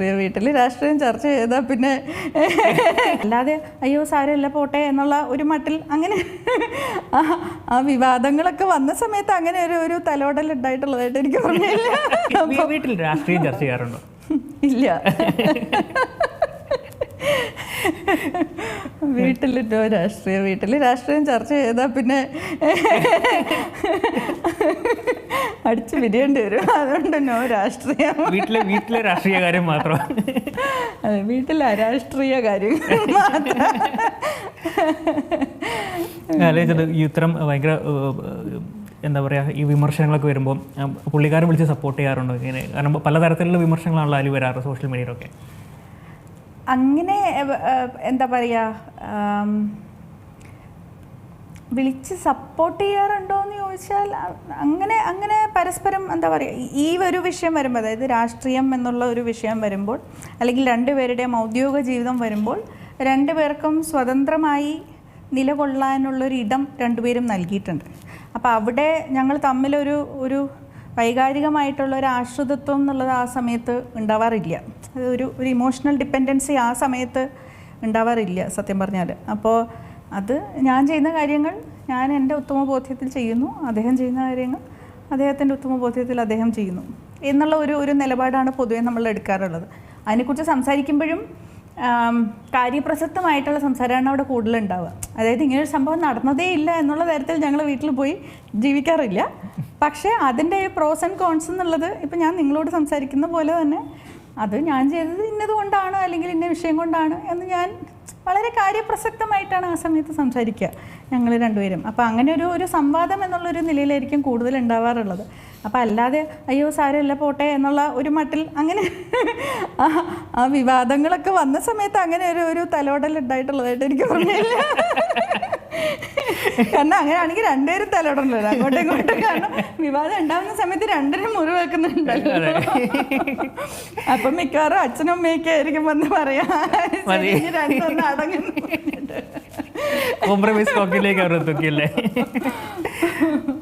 രാഷ്ട്രീയ വീട്ടിൽ രാഷ്ട്രീയം ചർച്ച ചെയ്താൽ പിന്നെ അല്ലാതെ അയ്യോ സാരമില്ല പോട്ടെ എന്നുള്ള ഒരു മട്ടിൽ അങ്ങനെ ആ- വിവാദങ്ങളൊക്കെ വന്ന സമയത്ത് അങ്ങനെ ഒരു ഒരു തലോടൽ ഉണ്ടായിട്ടുള്ളതായിട്ട് എനിക്ക് ഓർമ്മയില്ല വീട്ടിൽ രാഷ്ട്രീയം ചർച്ച ചെയ്യാറുണ്ടോ? ഇല്ല. വീട്ടിലിട്ടോ രാഷ്ട്രീയ വീട്ടിൽ രാഷ്ട്രീയം ചർച്ച ചെയ്താൽ പിന്നെ അടിച്ചു പിരിയേണ്ടി വരും. അതുകൊണ്ട് നോ രാഷ്ട്രീയം. വീട്ടിലെ വീട്ടിലെ രാഷ്ട്രീയ കാര്യം മാത്രം. അതെ വീട്ടിലെ അരാഷ്ട്രീയ കാര്യം മാത്രം. ആലോചിച്ചത് ഈ ഉത്തരം ഭയങ്കര എന്താ പറയുക ഈ വിമർശനങ്ങളൊക്കെ വരുമ്പോൾ പുള്ളിക്കാരൻ വിളിച്ച് സപ്പോർട്ട് ചെയ്യാറുണ്ടോ. ഇങ്ങനെ കാരണം പലതരത്തിലുള്ള വിമർശനങ്ങളാണല്ലോ അതിൽ വരാറ് സോഷ്യൽ മീഡിയയിലൊക്കെ അങ്ങനെ എന്താ പറയുക വിളിച്ച് സപ്പോർട്ട് ചെയ്യാറുണ്ടോ എന്ന് ചോദിച്ചാൽ അങ്ങനെ അങ്ങനെ പരസ്പരം എന്താ പറയുക ഈ ഒരു വിഷയം വരുമ്പോൾ അതായത് രാഷ്ട്രീയം എന്നുള്ള ഒരു വിഷയം വരുമ്പോൾ അല്ലെങ്കിൽ രണ്ടുപേരുടെയും ഔദ്യോഗിക ജീവിതം വരുമ്പോൾ രണ്ടുപേർക്കും സ്വതന്ത്രമായി നിലകൊള്ളാനുള്ളൊരിടം രണ്ടുപേരും നൽകിയിട്ടുണ്ട്. അപ്പോൾ അവിടെ ഞങ്ങൾ തമ്മിലൊരു ഒരു വൈകാരികമായിട്ടുള്ള ഒരു ആശ്രിതത്വം എന്നുള്ളത് ആ സമയത്ത് ഉണ്ടാവാറില്ല. അത് ഒരു ഒരു ഇമോഷണൽ ഡിപ്പെൻഡൻസി ആ സമയത്ത് ഉണ്ടാവാറില്ല സത്യം പറഞ്ഞാൽ അപ്പോൾ അത് ഞാൻ ചെയ്യുന്ന കാര്യങ്ങൾ ഞാൻ എന്റെ ഉത്തമ ബോധ്യത്തിൽ ചെയ്യുന്നു അദ്ദേഹം ചെയ്യുന്ന കാര്യങ്ങൾ അദ്ദേഹത്തിന്റെ ഉത്തമ ബോധ്യത്തിൽ അദ്ദേഹം ചെയ്യുന്നു എന്നുള്ള ഒരു ഒരു നിലപാടാണ് പൊതുവേ നമ്മൾ എടുക്കാറുള്ളത്. അതിനെക്കുറിച്ച് സംസാരിക്കുമ്പോഴും കാര്യപ്രസക്തമായിട്ടുള്ള സംസാരമാണ് അവിടെ കൂടുതലുണ്ടാവുക. അതായത് ഇങ്ങനെ ഒരു സംഭവം നടന്നതേ ഇല്ല എന്നുള്ള തരത്തിൽ ഞങ്ങൾ വീട്ടിൽ പോയി ജീവിക്കാറില്ല. പക്ഷേ അതിന്റെ പ്രോസ് ആൻഡ് കോൺസ് എന്നുള്ളത് ഇപ്പം ഞാൻ നിങ്ങളോട് സംസാരിക്കുന്ന പോലെ തന്നെ അത് ഞാൻ ചെയ്തത് ഇന്നത് കൊണ്ടാണ് അല്ലെങ്കിൽ ഇന്ന വിഷയം കൊണ്ടാണ് എന്ന് ഞാൻ വളരെ കാര്യപ്രസക്തമായിട്ടാണ് ആ സമയത്ത് സംസാരിക്കുക ഞങ്ങൾ രണ്ടുപേരും. അപ്പോൾ അങ്ങനെ ഒരു ഒരു സംവാദം എന്നുള്ളൊരു നിലയിലായിരിക്കും കൂടുതൽ ഉണ്ടാവാറുള്ളത്. അപ്പോൾ അല്ലാതെ അയ്യോ സാരമല്ല പോട്ടെ എന്നുള്ള ഒരു മട്ടിൽ അങ്ങനെ ആ- വിവാദങ്ങളൊക്കെ വന്ന സമയത്ത് അങ്ങനെ ഒരു ഒരു തലോടൽ ഉണ്ടായിട്ടുള്ളതായിട്ട് എനിക്ക് ഓർമ്മയില്ല. കാരണം അങ്ങനെയാണെങ്കിൽ രണ്ടുപേരും തലോടണല്ലോ. അങ്ങോട്ടും ഇങ്ങോട്ടും കാരണം വിവാദം ഉണ്ടാകുന്ന സമയത്ത് രണ്ടിനും മുറി വെക്കുന്നുണ്ടല്ലോ. അപ്പം മിക്കവാറും അച്ഛനും അമ്മയൊക്കെ ആയിരിക്കും വന്ന് പറയാ രണ്ടൊന്നും അടങ്ങുന്നു. കോംപ്രമൈസ് കോക്കിലേക്ക് അവർ എത്തിക്കില്ലേ